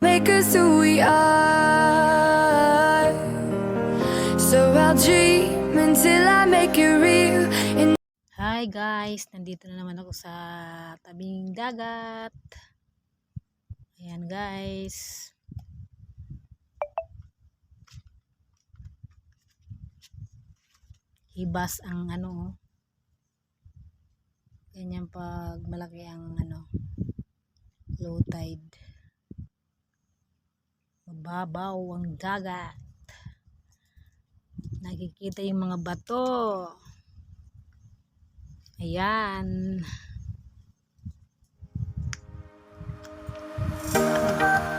make us who we are. So I'll dream until I make it real. And Hi guys, nandito na naman ako sa tabing dagat. Ayan guys. Hibas ang ano. oh. Ganyan pag malaki ang ano low tide. Mababaw ang dagat. Nakikita yung mga bato. Ayan. Ang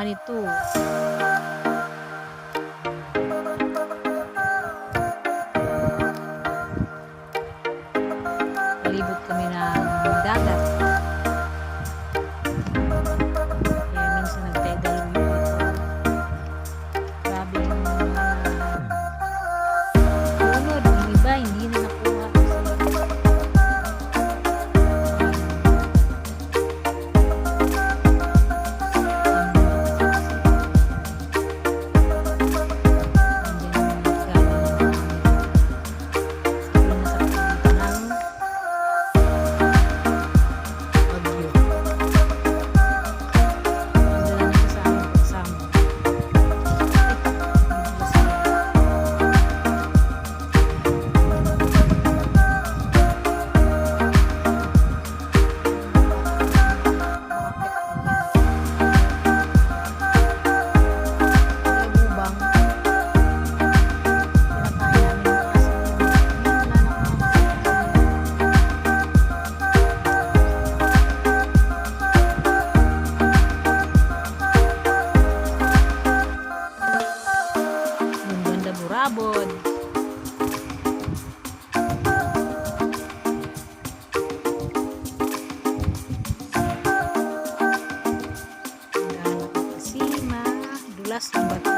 Manitou. Dulas ng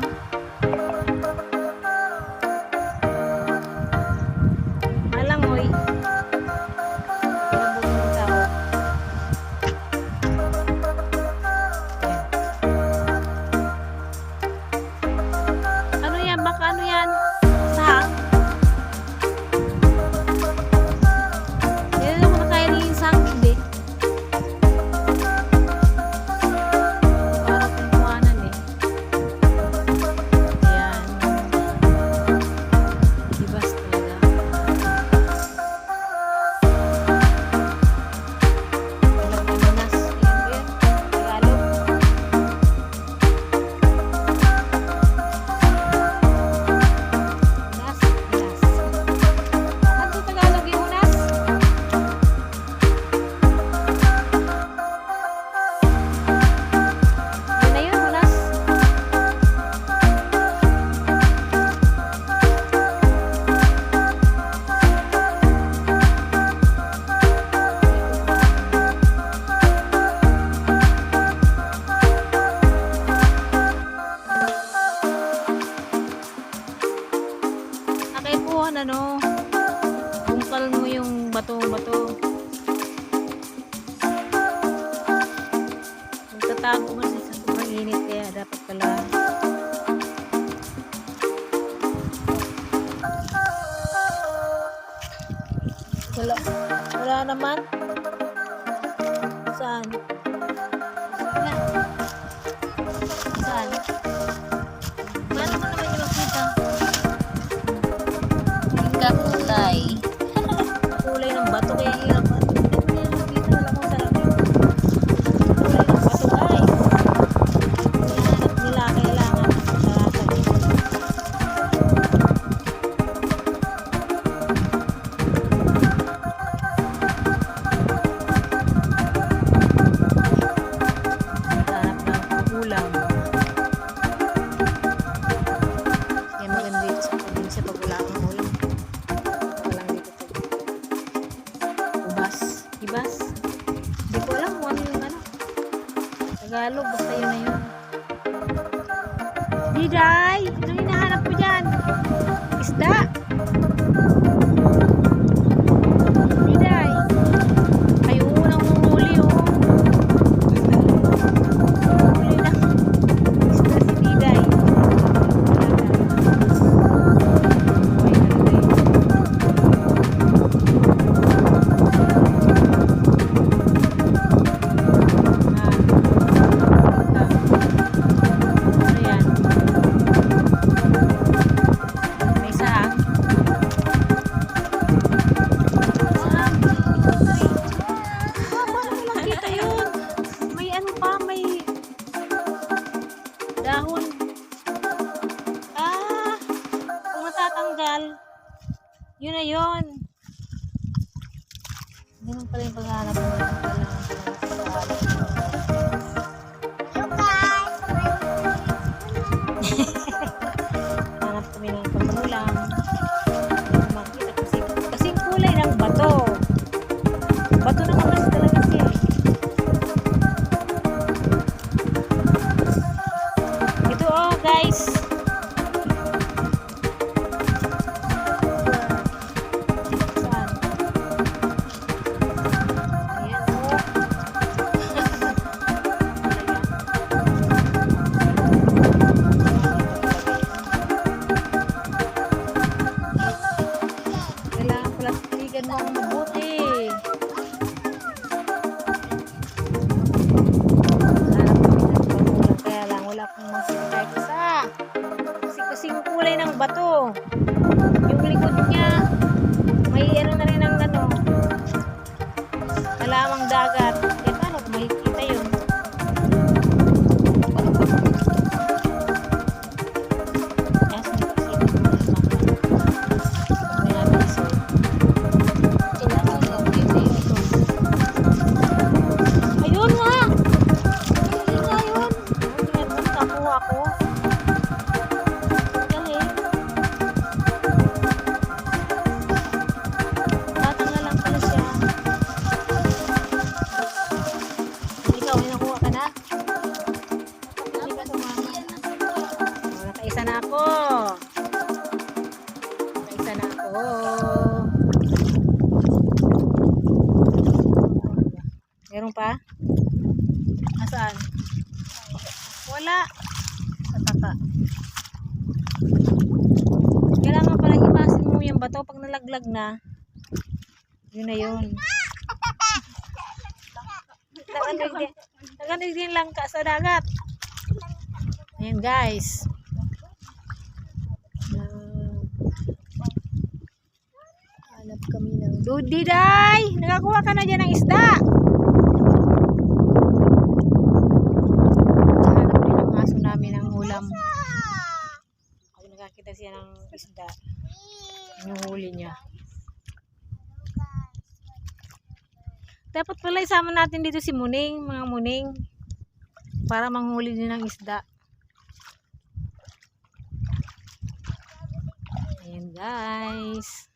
Ciao. Naman. Saan? Ganun pala yung paghahanap ng Hanap kami ng pamulang. Makita kasi, kasi kulay ng bato. Bato na kapal talaga siya. Eh. Ito oh guys. Bato pag nalaglag na. Yun na yun. Naganig din, din lang ka sa dagat. Ayan guys. Ah, Hanap kami ng Dudiday! Nakakuha ka na dyan ng isda! Hanap din yung aso namin ng ulam. Pag nakakita siya ng isda, hinuhuli niya. Dapat pala isama natin dito si Muning, mga Muning. Para manghuli din ng isda. Ayan guys.